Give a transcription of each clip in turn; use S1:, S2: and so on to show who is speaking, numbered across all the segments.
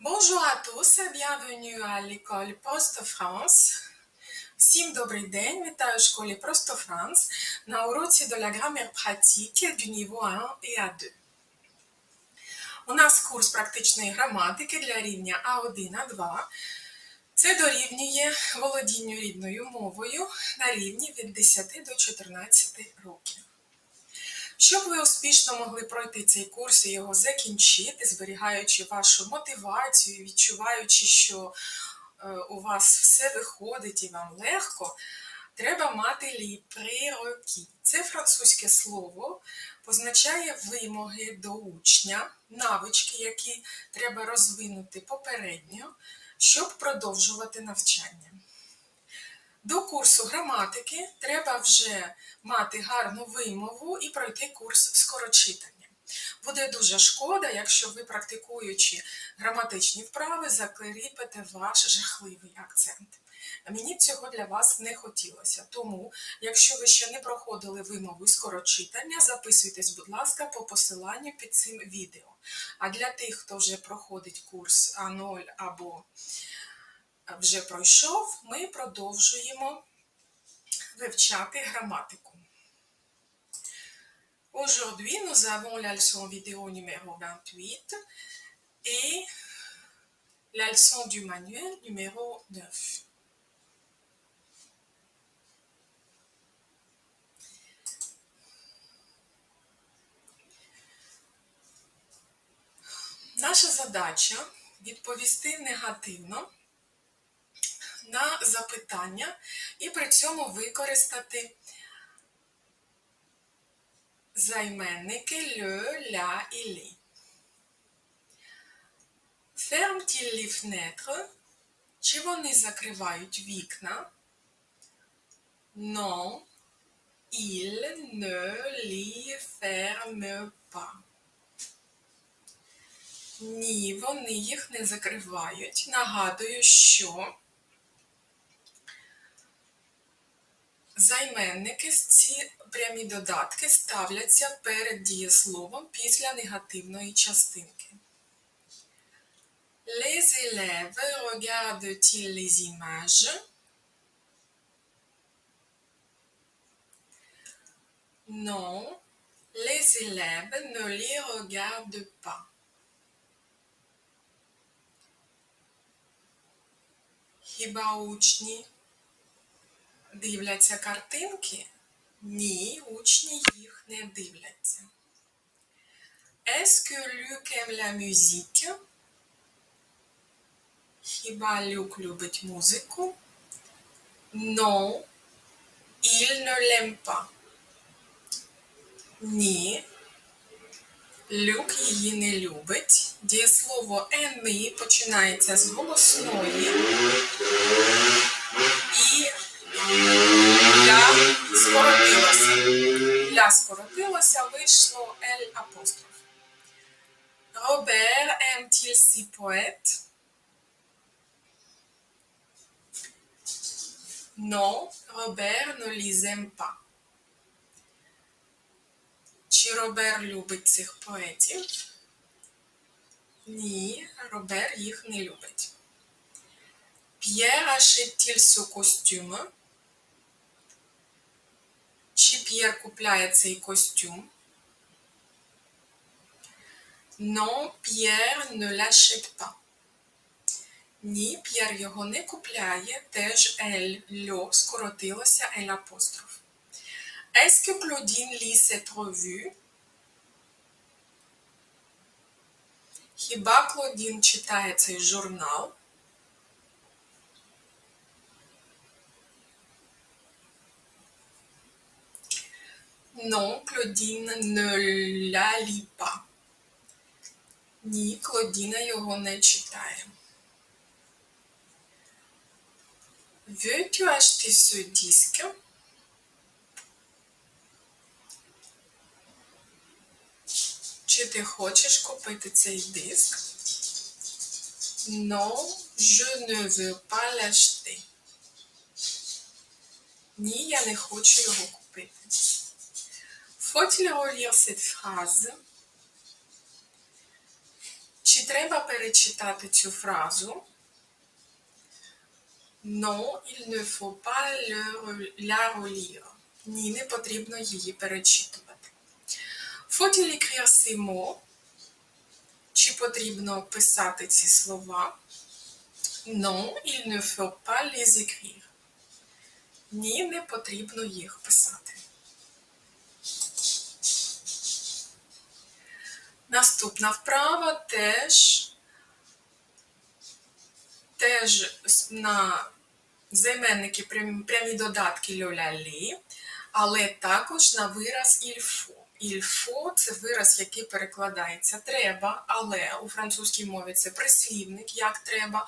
S1: Bonjour à tous, bienvenue à l'école Просто France. Всім добрий день, вітаю в школі Просто France на уроці de la grammaire pratique du niveau 1 et A2. У нас курс практичної граматики для рівня А1, А2. Це дорівнює володінню рідною мовою на рівні від 10 до 14 років. Щоб ви успішно могли пройти цей курс і його закінчити, зберігаючи вашу мотивацію, відчуваючи, що е, у вас все виходить і вам легко, треба мати лі prerequis. Це французьке слово позначає вимоги до учня, навички, які треба розвинути попередньо, щоб продовжувати навчання. До курсу граматики треба вже мати гарну вимову і пройти курс скорочитання. Буде дуже шкода, якщо ви, практикуючи граматичні вправи, закріпите ваш жахливий акцент. Мені цього для вас не хотілося. Тому, якщо ви ще не проходили вимову і скорочитання, записуйтесь, будь ласка, по посиланню під цим відео. А для тих, хто вже проходить курс А0 або вже пройшов, ми продовжуємо вивчати граматику. Aujourd'hui, nous avons la leçon vidéo numéro 28 et la leçon du manuel numéro 9. Наша задача відповісти негативно на запитання і при цьому використати займенники le, la і. Ferme-t-il les fenêtres? Чи вони закривають вікна? Non, il ne les ferme pas. Ні, вони їх не закривають. Нагадую, що Займенники ці прямі додатки ставляться перед дієсловом після негативної частинки. Les élèves regardent-ils les images? Non, les élèves ne les regardent pas. Хіба учні дивляться картинки? Ні, учні їх не дивляться. Est-ce que Luc aime la musique? Хіба Люк любить музику? Non, il ne l'aime pas. Ні. Люк її не любить. Дієслово aimer починається з голосної скоротилося, вийшло L апостроф. Робер si poète? Non, Robert ne les aime. Чи Робер любить цих поетів? Ні, Робер їх не любить. Pierre achète-t-il? П'єр купляє цей костюм? Non, Pierre ne l'achète pas. Ні, П'єр його не купляє, теж L, льо, скоротилося L апостроф. Est-ce que Claudine lit cette? Хіба Клодін читає цей журнал? Non, Claudine ne la lit pas. Ні, Клодіна його не читає. Veux-tu acheter ce disque? Чи ти хочеш купити цей диск? Non, je ne veux pas l'acheter. Ні, я не хочу його купити. Faut-il relire cette phrase? Чи треба перечитати цю фразу? Non, il ne faut pas la relire. Ні, не потрібно її перечитувати. Faut-il écrire ces mots? Чи потрібно писати ці слова? Non, il ne faut pas les écrire. Ні, не потрібно їх писати. Наступна вправа теж, теж на займенники прям- прямі додатки льолялі, але також на вираз ільфо. Ільфо це вираз, який перекладається треба, але у французькій мові це прислівник, як треба.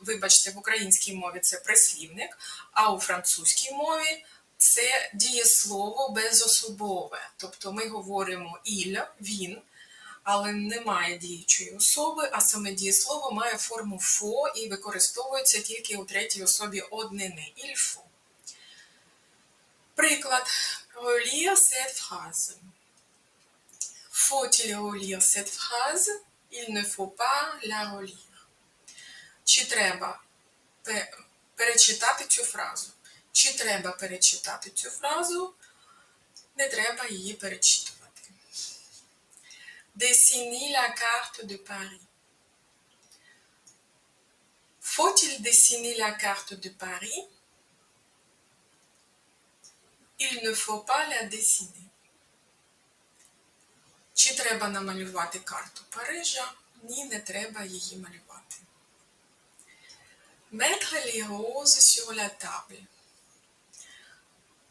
S1: Вибачте, в українській мові це прислівник, а у французькій мові це дієслово безособове. Тобто ми говоримо іль, він, але немає діючої особи, а саме дієслово має форму фо і використовується тільки у третій особі однини. Faut. Приклад. Relire cette phrase. Faut-il relire cette phrase? Чи треба перечитати цю фразу? Чи треба перечитати цю фразу? Не треба її перечитувати. Dessiner la carte de Paris. Faut-il dessiner la carte de Paris Il ne faut pas la dessiner. Чи треба намалювати карту Парижа? Ні, не треба її малювати. Mettre les roses sur la table.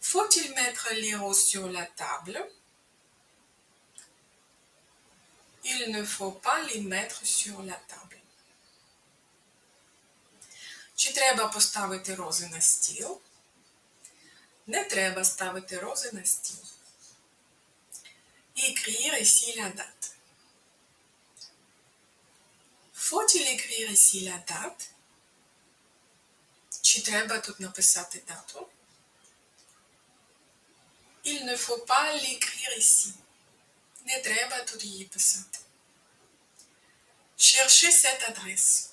S1: Faut-il mettre les roses sur la table Il ne faut pas les mettre sur la table. Чи треба поставити рози на стіл? Не треба ставити рози на стіл. Écrire ici la date. Faut-il écrire ici la date? Чи треба тут написати дату? Il ne faut pas l'écrire ici. Не треба тут її писати. Cherchez cette adresse.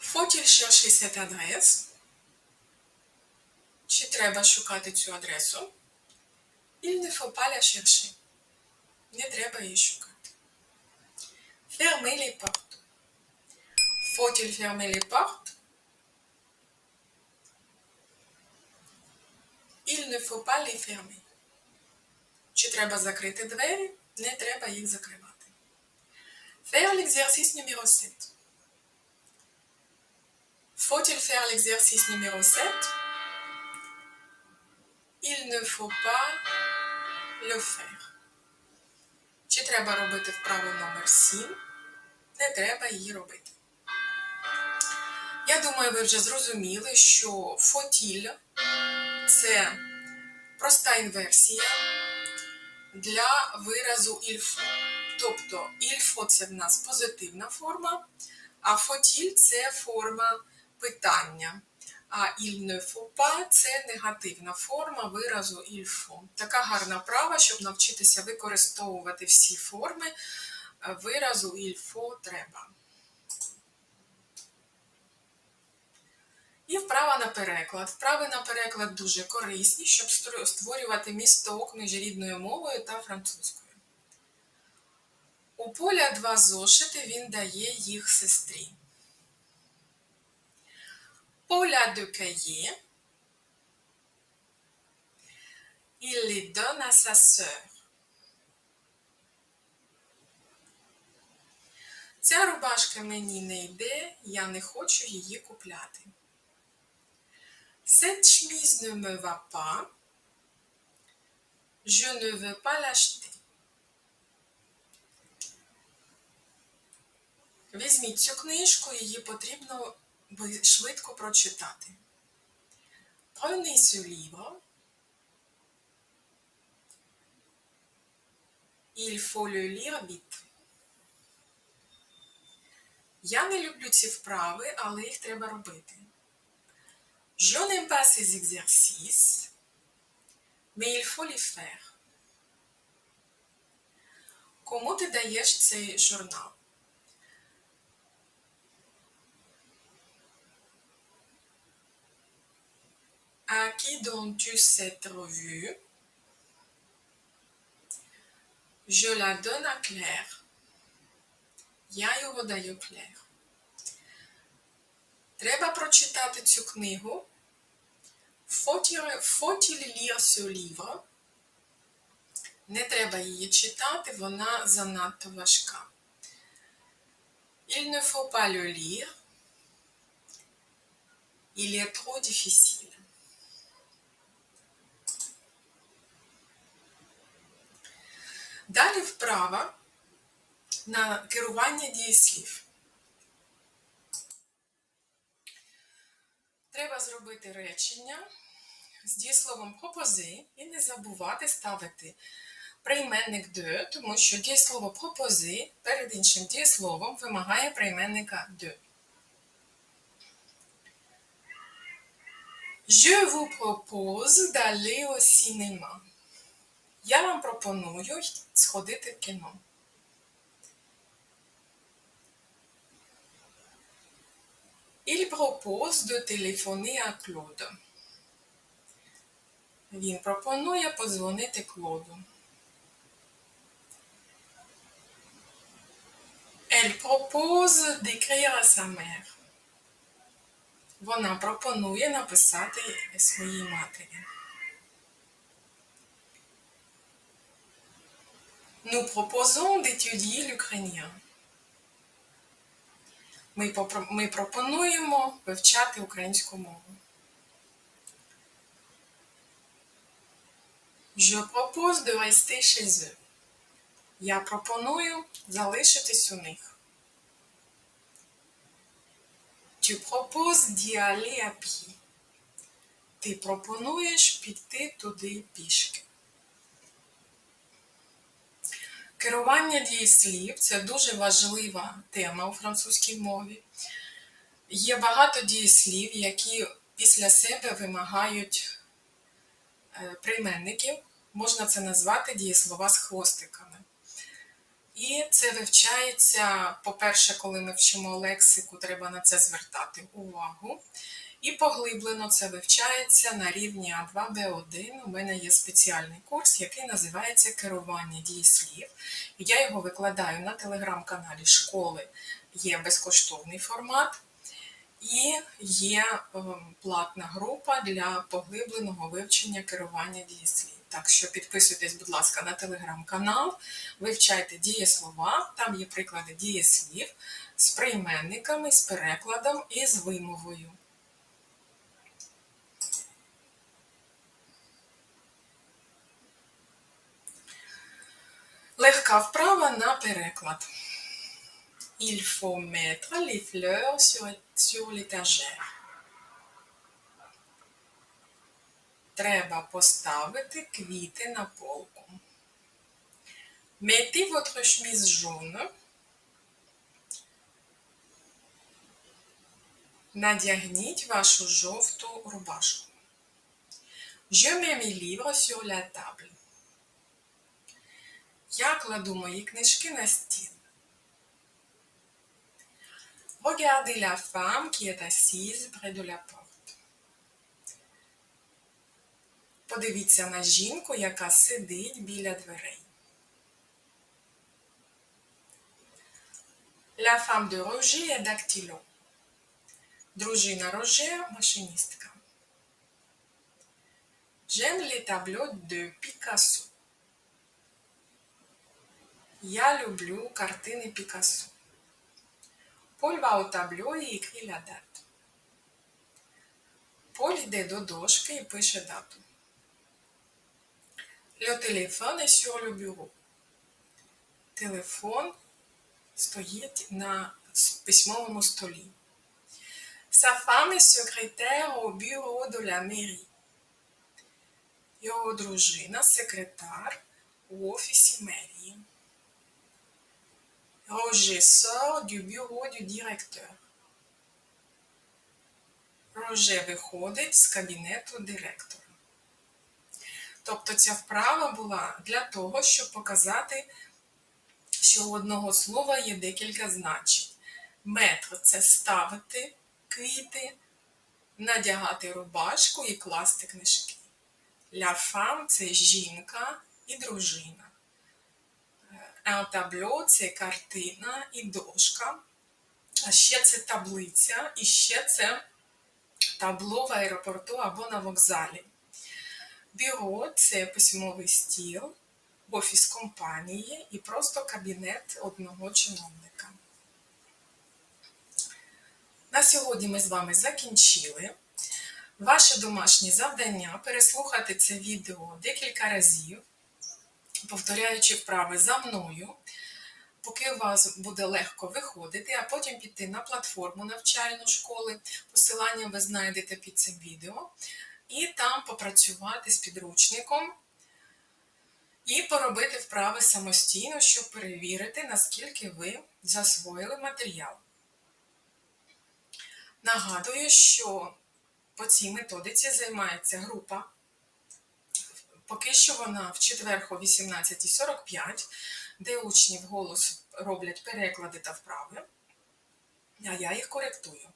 S1: Faut-il chercher cette adresse? Чи треба шукати цю адресу? Il ne faut pas la chercher. Не треба її шукати. Fermez les portes. Faut-il fermer les portes? Il ne faut pas les fermer. Чи треба закрити двері? Не треба їх закривати. Faire l'exercice numéro 7. Faut-il faire l'exercice numéro 7 Il ne faut pas le faire. Чи треба робити вправу номер 7? Не треба її робити. Я думаю, ви вже зрозуміли, що фотіль це проста інверсія для виразу ільфо. Тобто ільфо це в нас позитивна форма, а фотіль це форма питання. А pas – це негативна форма виразу faut. Така гарна права, щоб навчитися використовувати всі форми е, виразу faut треба. І вправа на переклад. Вправи на переклад дуже корисні, щоб створювати місток між рідною мовою та французькою. У поля два зошити він дає їх сестрі. Paula de cahiers. Il les. Ця рубашка мені не йде, я не хочу її купляти. Cette chemise ne me va pas. Je ne veux pas l'acheter. Візьміть цю книжку, її потрібно швидко прочитати. Prenez ce livre. Il faut le lire vite. Я не люблю ці вправи, але їх треба робити. Je n'aime pas ces exercices, mais il faut les faire. Кому ти даєш цей журнал? À qui donnes-tu cette revue Je la donne à Claire. Я його даю Claire. Треба прочитати цю книгу. Ce livre? Не треба її читати, вона занадто важка. Il ne faut pas le lire. Il est trop difficile. Далі вправа на керування дієслів. Треба зробити речення з дієсловом пропози і не забувати ставити прийменник de, тому що дієслово пропози перед іншим дієсловом вимагає прийменника de. Je vous propose d'aller au cinéma. Я вам пропоную сходити в кіно. Il propose de téléphoner à Claude. Він пропонує подзвонити Клоду. Elle propose d'écrire à sa mère. Вона пропонує написати своїй матері. Nous proposons d'étudier l'ukrainien. Ми, ми пропонуємо вивчати українську мову. Je propose de rester chez eux. Я пропоную залишитись у них. Tu proposes d'y aller à pied. Ти пропонуєш піти туди пішки. Керування дієслів це дуже важлива тема у французькій мові. Є багато дієслів, які після себе вимагають е, прийменників. Можна це назвати дієслова з хвостиками. І це вивчається, по-перше, коли ми вчимо лексику, треба на це звертати увагу. І поглиблено це вивчається на рівні А2, Б1. У мене є спеціальний курс, який називається Керування дієслів. І я його викладаю на телеграм-каналі школи. Є безкоштовний формат. І є ем, платна група для поглибленого вивчення керування дієслів. Так що підписуйтесь, будь ласка, на телеграм-канал, вивчайте дієслова, там є приклади дієслів з прийменниками, з перекладом і з вимовою. Легка вправа на переклад. Il faut mettre les fleurs sur, sur l'étagère. Треба поставити квіти на полку. Mettez votre chemise jaune. Надягніть вашу жовту рубашку. Je mets mes livres sur la table. Я кладу мої книжки на стіл. Regardez la femme qui est assise près de la porte. Подивіться на жінку, яка сидить біля дверей. La femme de Roger est dactylo. Дружина Роже – машиністка. J'aime les tableaux de Picasso. Я люблю картини Пікассо. Поль au tableau et écrit. Поль йде до дошки і пише дату. Le téléphone est sur. Телефон стоїть на письмовому столі. Sa femme est secrétaire au bureau de la mairie. Його дружина секретар у офісі мерії. Roger sort du bureau du directeur. Роже виходить з кабінету директора. Тобто ця вправа була для того, щоб показати що у одного слова є декілька значень. Метр це ставити квіти, надягати рубашку і класти книжки. La femme – це жінка і дружина. Tableau – це картина і дошка. А ще це таблиця, і ще це табло в аеропорту або на вокзалі. Бюро це письмовий стіл, офіс компанії і просто кабінет одного чиновника. На сьогодні ми з вами закінчили. Ваше домашнє завдання переслухати це відео декілька разів, повторяючи вправи за мною, поки у вас буде легко виходити, а потім піти на платформу навчальну школи. Посилання ви знайдете під цим відео, і там попрацювати з підручником і поробити вправи самостійно, щоб перевірити, наскільки ви засвоїли матеріал. Нагадую, що по цій методиці займається група. Поки що вона в четвер о 18.45, де учні вголос роблять переклади та вправи, а я їх коректую.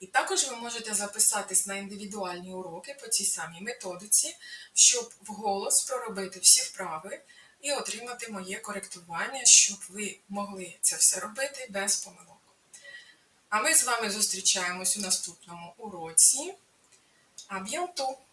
S1: І також ви можете записатись на індивідуальні уроки по цій самій методиці, щоб вголос проробити всі вправи і отримати моє коректування, щоб ви могли це все робити без помилок. А ми з вами зустрічаємось у наступному уроці. А bientôt!